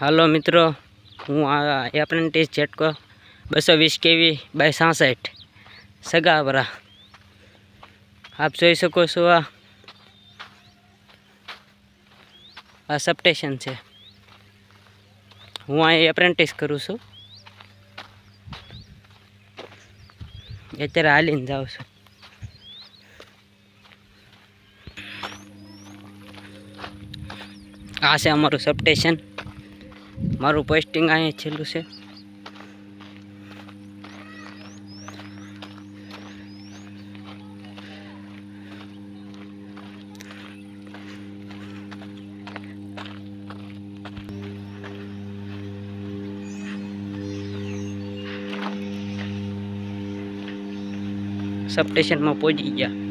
હાલો મિત્રો, હું આ એપ્રેન્ટિસ જેટકો બસો વીસ કેવી બાય સાસઠ, સગાવરા. આપ જોઈ શકો છો આ આ સબસ્ટેશન છે. હું અહીં એપ્રેન્ટિસ કરું છું. અત્યારે હાલીને જાઉં છું. આ છે અમારું સબસ્ટેશન મારું પોસ્ટિંગ અહીંયા છેલ્લું છે. સબસ્ટેશનમાં પહોંચી ગયા.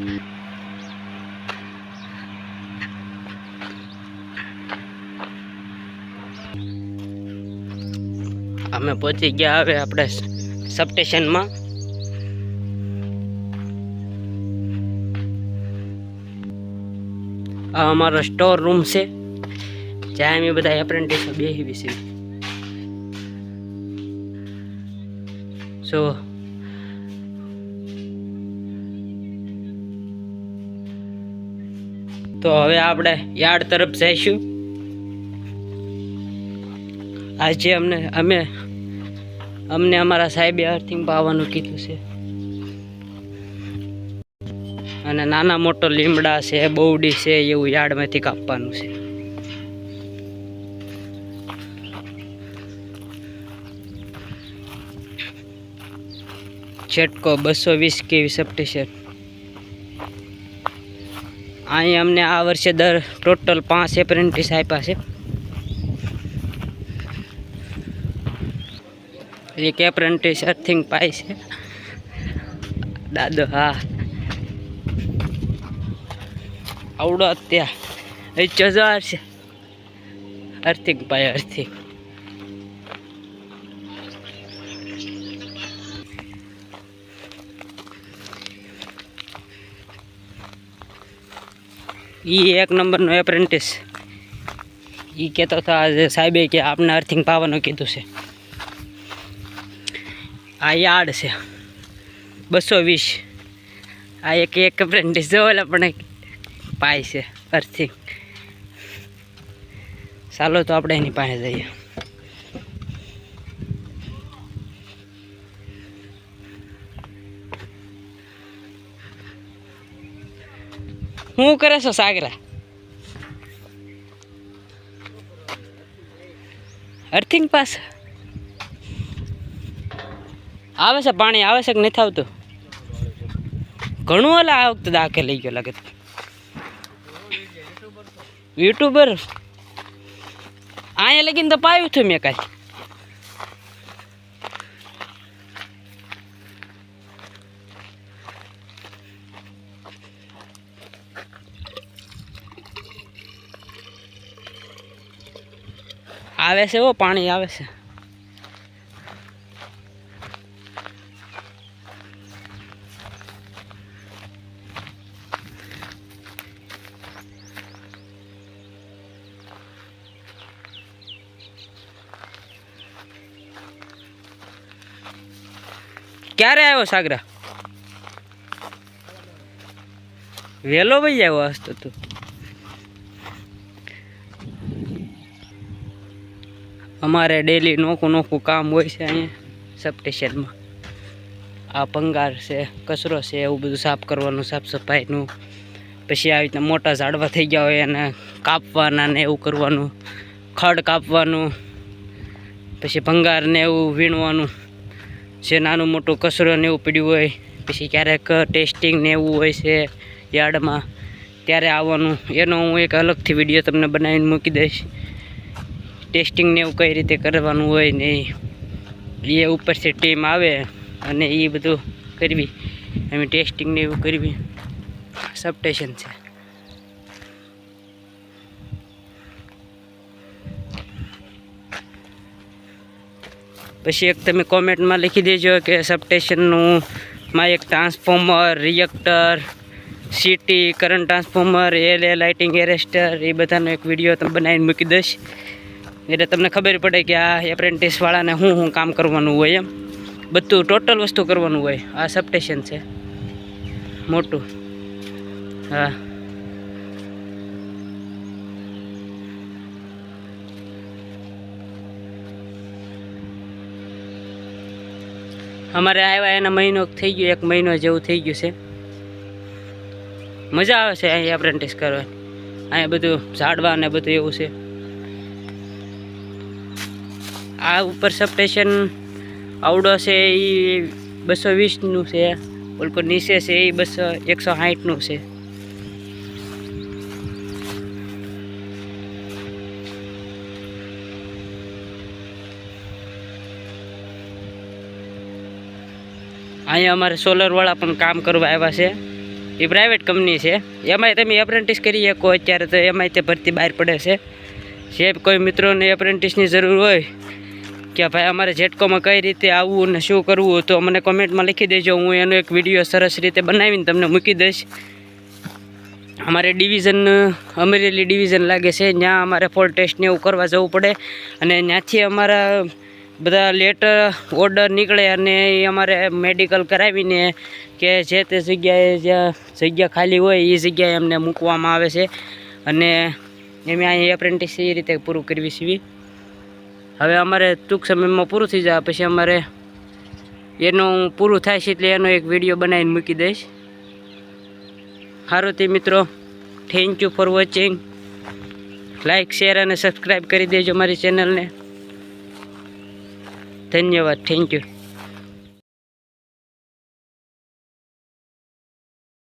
અમે પહોંચી ગયા હવે આપણે સબસ્ટેશનમાં આ અમારો સ્ટોર રૂમ છે. જ્યાં અમે બધા એપ્રેન્ટિસો બેસી બેસી. સો તો હવે આપણે યાર્ડ તરફ જઈશું. આજે અમને, અમે, અમને અમારા સાહેબે અર્થિંગ પાવાનું કીધું છે. અને નાના મોટો લીમડા છે બોવડી છે, એવું યાર્ડમાંથી કાપવાનું છે. છેટકો બસો વીસ કેવી સપ્ટેશન અહીં અમને આ વર્ષે દર ટોટલ પાંચ એપ્રેન્ટિસ આપ્યા છે. એક એપ્રેન્ટિસ અર્થિંગ પાય છે. દાદો, હા. આવડો અત્યારે. એ ચજાર છે. અર્થિંગ પાય અર્થિંગ એ એક નંબરનો એપ્રેન્ટિસ એ કહેતો હતો આજે સાહેબે કે આપને અર્થિંગ પાવાનું કીધું છે. આ યાર્ડ છે. બસો વીસ. આ એક એક એપ્રેન્ટિસ જો એટલે પણ પાય છે, અર્થિંગ. ચાલો તો આપણે એની પાસે જઈએ. શું કરે છો સાગરા? Earthing pass? આવે છે, પાણી આવે છે કે નથી આવતું? ઘણું ઓલા આ વખતે દાખે લઈ ગયો લાગે યુટ્યુબર? અહીંયા લગીને તો પાયું થયું મેં કાંઈ. આવે છે ઓ પાણી આવે છે. ક્યારે આવ્યો સાગરા? વહેલો ભાઈ આવ્યો હસ્તો તું અમારે ડેલી નોખું નોખું કામ હોય છે અહીંયા સબસ્ટેશનમાં આ ભંગાર છે, કચરો છે, એવું બધું સાફ કરવાનું, સાફ સફાઈનું. પછી આવી રીતના મોટા ઝાડવા થઈ ગયા હોય એને કાપવાના ને એવું કરવાનું, ખડ કાપવાનું, પછી ભંગારને એવું વીણવાનું. જે નાનું મોટું કચરો ને એવું પડ્યું હોય, પછી ક્યારેક ટેસ્ટિંગ ને એવું હોય છે યાર્ડમાં, ત્યારે આવવાનું. એનો હું એક અલગથી વીડિયો તમને બનાવીને મૂકી દઈશ. ટેસ્ટિંગ ને એવું કઈ રીતે કરવાનું હોય ને એ ઉપરથી ટીમ આવે અને એ બધું કરવી. અમે ટેસ્ટિંગ ને એવું કરવી. સબટેશન છે. પછી એક તમે કોમેન્ટમાં લખી દેજો કે સબસ્ટેશનનું માં એક transformer, reactor CT current transformer L A lighting arrester, એ બધાનો એક વીડિયો તમે બનાવીને મૂકી દઈશ. એટલે તમને ખબર પડે કે આ એપ્રેન્ટિસવાળાને શું શું કામ કરવાનું હોય એમ. બધું ટોટલ વસ્તુ કરવાનું હોય. આ સબસ્ટેશન છે. મોટું. હા. અમારે આવ્યા એના મહિનો થઈ ગયો, એક મહિનો જેવું થઈ ગયું છે. મજા આવે છે અહીં એપ્રેન્ટિસ કરવાની. અહીંયા બધું ઝાડવા ને બધું એવું છે. આ ઉપર સબસ્ટેશન આવડો છે એ બસો વીસનું છે, ઓલકો નીચે છે એ બસો એકસો સાઠનું છે. અહીંયા અમારે સોલરવાળા પણ કામ કરવા આવ્યા છે. એ પ્રાઇવેટ કંપની છે. એમાંય તમે એપ્રેન્ટિસ કરી શકો અત્યારે તો એમાંય તે ભરતી બહાર પડે છે. જે કોઈ મિત્રોને એપ્રેન્ટિસની જરૂર હોય કે ભાઈ અમારે જેટકોમાં કઈ રીતે આવવું ને શું કરવું તો મને કોમેન્ટમાં લખી દેજો. હું એનો એક વીડિયો સરસ રીતે બનાવીને તમને મૂકી દઈશ. અમારે ડિવિઝન અમરેલી ડિવિઝન લાગે છે. ત્યાં અમારે ફોલ ટેસ્ટને એવું કરવા જવું પડે. અને ત્યાંથી અમારા બધા લેટર ઓર્ડર નીકળે અને એ અમારે મેડિકલ કરાવીને કે જે તે જગ્યાએ જ્યાં જગ્યા ખાલી હોય એ જગ્યાએ અમને મૂકવામાં આવે છે. અને એમ અહીં એપ્રેન્ટિસ એ રીતે પૂરું કરવી છીએ. હવે અમારે ટૂંક સમયમાં પૂરું થઈ જાય, પછી અમારે એનું પૂરું થાય છે એટલે એનો એક વીડિયો બનાવીને મૂકી દઈશ. સારું તે મિત્રો thank you for watching like share અને સબસ્ક્રાઈબ કરી દેજો મારી ચેનલને ધન્યવાદ થેન્ક યુ